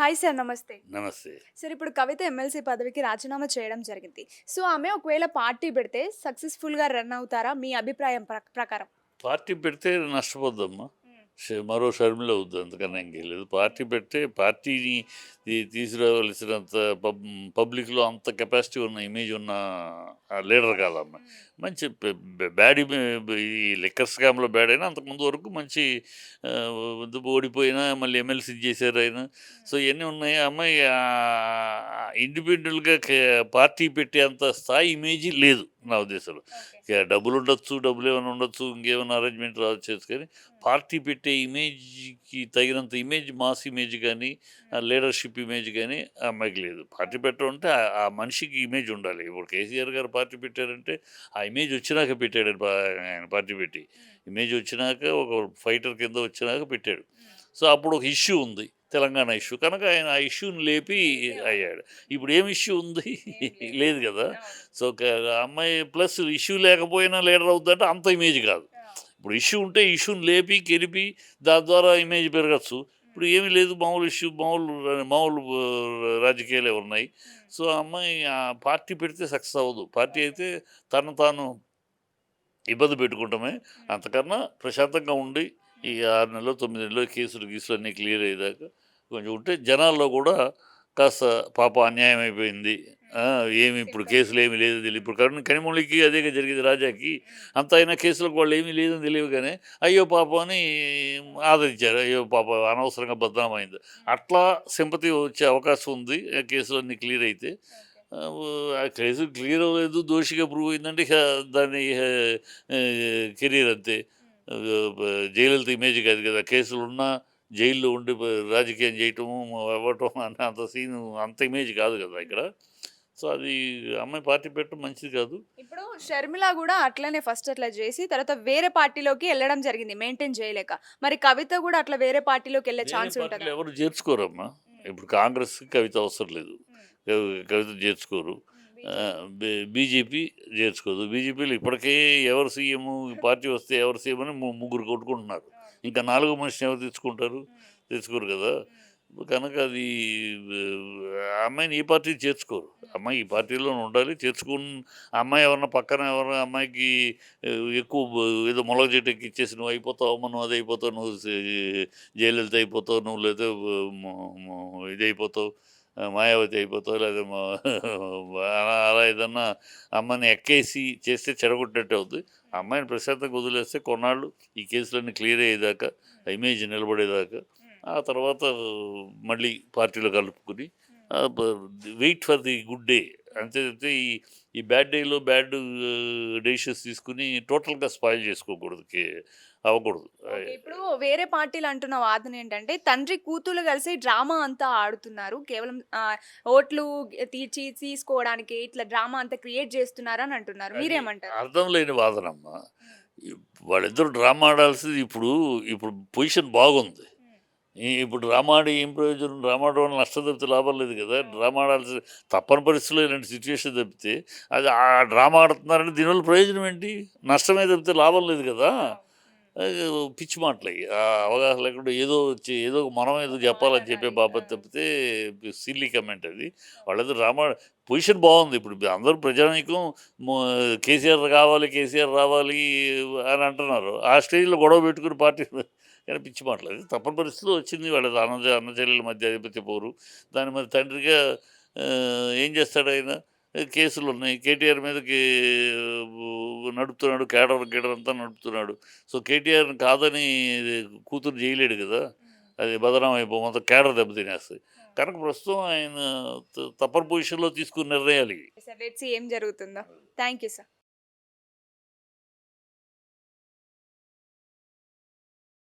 Hi sir నమస్తే. నమస్తే. Sir ఇప్పుడు కవిత ఎమ్మెల్సీ పదవికి రాజీనామా చేయడం జరిగింది. సో ఆమె ఒకవేళ పార్టీ పెడితే సక్సెస్ఫుల్గా రన్ అవుతారా? మీ అభిప్రాయం ప్ర- ప్రకారం. పార్టీ పెడితే నష్టపోద్దమ్మా మరో షర్మిల అవుద్దు అందుకని ఇంకేం లేదు పార్టీ పెట్టే పార్టీని తీ- తీసుకురావలసినంత పబ్ పబ్లిక్లో అంత కెపాసిటీ ఉన్న ఇమేజ్ ఉన్న లీడర్ కాదమ్మా. మంచి బ్యాడ్ ఈ లిక్కర్ స్కామ్లో బ్యాడ్ అయినా అంతకుముందు వరకు మంచి ఓడిపోయినా మళ్ళీ ఎమ్మెల్సీ చేశారు ఆయన సో ఇవన్నీ ఉన్నాయి. అమ్మాయి ఇండిపెండెంట్గా పార్టీ పెట్టే అంత స్థాయి ఇమేజ్ లేదు. నా ఉద్దేశంలో. డబ్బులు ఉండొచ్చు డబ్బులు ఏమైనా ఉండొచ్చు ఇంకేమైనా అరేంజ్మెంట్ రావచ్చు కానీ పార్టీ పెట్టే ఇమేజ్కి తగినంత ఇమేజ్ మాస్ ఇమేజ్ కానీ లీడర్షిప్ ఇమేజ్ కానీ అమ్మాయికి లేదు. పార్టీ పెట్టడం అంటే ఆ- మనిషికి ఇమేజ్ ఉండాలి. ఇప్పుడు కేసీఆర్ గారు పార్టీ పెట్టారంటే ఆ ఇమేజ్ వచ్చినాక పెట్టాడు ఆయన పార్టీ పెట్టి. ఇమేజ్ వచ్చినాక ఒక ఫైటర్ కింద వచ్చినాక పెట్టాడు. సో అప్పుడు ఒక ఇష్యూ ఉంది. తెలంగాణ ఇష్యూ. కనుక ఆయన ఆ ఇష్యూని లేపి అయ్యాడు. ఇప్పుడు ఏం ఇష్యూ ఉంది? లేదు. కదా? సో అమ్మాయి ప్లస్ ఇష్యూ లేకపోయినా లీడర్ అవుతుందంటే అంత ఇమేజ్ కాదు. ఇప్పుడు ఇష్యూ ఉంటే ఇష్యూని లేపి కెలిపి దాని ద్వారా ఇమేజ్ పెరగచ్చు. ఇప్పుడు ఏమీ లేదు మామూలు ఇష్యూ మామూలు మామూలు రాజకీయాలే ఉన్నాయి. సో అమ్మాయి ఆ పార్టీ పెడితే సక్సెస్ అవ్వదు. పార్టీ అయితే తను తాను ఇబ్బంది పెట్టుకుంటామే. అంతకన్నా ప్రశాంతంగా ఉండి ఈ ఆరు నెలలు తొమ్మిది నెలలు కేసులు గీసులు అన్నీ క్లియర్ అయ్యేదాకా కొంచెం ఉంటే జనాల్లో కూడా కాస్త పాప అన్యాయం అయిపోయింది. ఏమి ఇప్పుడు కేసులు ఏమీ లేదు తెలియదు. ఇప్పుడు కరుణ కనిమూలికి అదే జరిగింది రాజాకి. అంత అయినా కేసులకు వాళ్ళు ఏమీ లేదని తెలియదు కానీ అయ్యో పాప అని ఆదరించారు. అయ్యో పాప అనవసరంగా బద్నామైంది. అట్లా సింపతి వచ్చే అవకాశం ఉంది ఆ కేసులన్నీ క్లియర్ అయితే. ఆ, కేసు క్లియర్ అవ్వలేదు దోషిగా ప్రూవ్ అయిందంటే దాని కెరీర్ అంతే. జయలలిత ఇమేజ్ కాదు కదా కేసులు ఉన్నా జైల్లో ఉండి రాజకీయం చేయటము అవ్వటం అనే అంత సీన్ అంత ఇమేజ్ కాదు కదా ఇక్కడ. సో అది అమ్మాయి పార్టీ పెట్టడం మంచిది కాదు. ఇప్పుడు షర్మిల కూడా అట్లనే ఫస్ట్ అట్లా చేసి తర్వాత వేరే పార్టీలోకి వెళ్ళడం జరిగింది మెయింటైన్ చేయలేక. మరి కవిత కూడా అట్లా వేరే పార్టీలోకి వెళ్ళే ఛాన్స్ ఉంటుందా? ఎవరు చేర్చుకోరమ్మా? ఇప్పుడు కాంగ్రెస్ కవిత అవసరం లేదు. కవి- కవిత చేర్చుకోరు. బీజేపీ చేర్చుకోదు. బీజేపీలో ఇప్పటికే ఎవరు సీఎం పార్టీ వస్తే ఎవరు సీఎం అని ముగ్గురు కొట్టుకుంటున్నారు. ఇంకా నాలుగో మనిషిని ఎవరు తెచ్చుకుంటారు? తెచ్చుకోరు కదా. కనుక అది అమ్మాయిని ఈ పార్టీ చేర్చుకోరు. అమ్మాయి ఈ పార్టీలో ఉండాలి చేర్చుకుని అమ్మాయి ఎవరన్నా పక్కన ఎవరైనా అమ్మాయికి ఎక్కువ ఏదో మొలగ చెట్టు ఎక్కి ఇచ్చేసి నువ్వు అయిపోతావు అమ్మ నువ్వు అది అయిపోతావు నువ్వు సే- జయలలిత అయిపోతావు నువ్వు లేదా ఇది అయిపోతావు. మాయావతి అయిపోతావు? లేదా అలా అలా ఏదన్నా అమ్మని ఎక్కేసి చేస్తే చెడగొట్టినట్టు అవుతుంది అమ్మాయిని ప్రశాంతంగా వదిలేస్తే కొన్నాళ్ళు ఈ కేసులన్నీ క్లియర్ అయ్యేదాకా ఇమేజ్ నిలబడేదాకా ఆ తర్వాత మళ్ళీ పార్టీలో కలుపుకుని wait for the good day. అంతే తప్పితే ఈ ఈ బ్యాడ్ డేలో బ్యాడ్ డెసిషన్స్ తీసుకుని టోటల్గా స్పాయిల్ చేసుకోకూడదు. కే- అవ్వకూడదు. ఇప్పుడు వేరే పార్టీలు అంటున్న వాదన ఏంటంటే తండ్రి కూతురు కలిసి డ్రామా అంతా ఆడుతున్నారు. కేవలం ఓట్లు తీర్చి తీసుకోవడానికి ఇట్లా డ్రామా అంతా క్రియేట్ చేస్తున్నారు అని అంటున్నారు. మీరేమంటారు? అర్థం లేని వాదనమ్మా. వాళ్ళిద్దరు డ్రామా ఆడాల్సింది ఇప్పుడు ఇప్పుడు పొజిషన్ బాగుంది. ఇప్పుడు డ్రామా ఆడి ఏం ప్రయోజనం? డ్రామా ఆడడం వల్ల నష్టం తప్పితే లాభం లేదు కదా. డ్రామా ఆడాల్సి తప్పని పరిస్థితుల్లో ఇలాంటి సిచ్యువేషన్ తప్పితే అది ఆ డ్రామా ఆడుతున్నారంటే దీనివల్ల ప్రయోజనం ఏంటి? నష్టమే తప్పితే లాభం లేదు కదా. పిచ్చి మాటలు అయ్యి. ఆ అవగాహన లేకుండా ఏదో వచ్చి ఏదో మనం ఏదో చెప్పాలని చెప్పే బాబత్ తప్పితే సిల్లీ కమెంట్ అది. వాళ్ళతో డ్రామా పొజిషన్ బాగుంది. ఇప్పుడు అందరూ ప్రజానీకం కేసీఆర్ కావాలి కేసీఆర్ రావాలి అని అంటున్నారు. ఆ స్టేజ్లో గొడవ పెట్టుకుని పార్టీ కానీ పిచ్చి మాటలేదు తప్పని పరిస్థితిలో వచ్చింది. వాళ్ళ అన్న అన్న చెల్లెల మధ్య అధిపత్య పోరు. దాని మీద తండ్రిగా ఏం చేస్తాడు ఆయన? కేసులు ఉన్నాయి కేటీఆర్ మీదకి నడుపుతున్నాడు కేడర్ గీడర్ అంతా నడుపుతున్నాడు. సో కేటీఆర్ని కాదని కూతురు చేయలేడు కదా. అది బదనాం అయిపో మొత్తం కేడర్ దెబ్బతినేస్తుంది కనుక ప్రస్తుతం ఆయన తప్పని పొజిషన్లో తీసుకున్న నిర్ణయాలు ఏం జరుగుతుందో. Thank you sir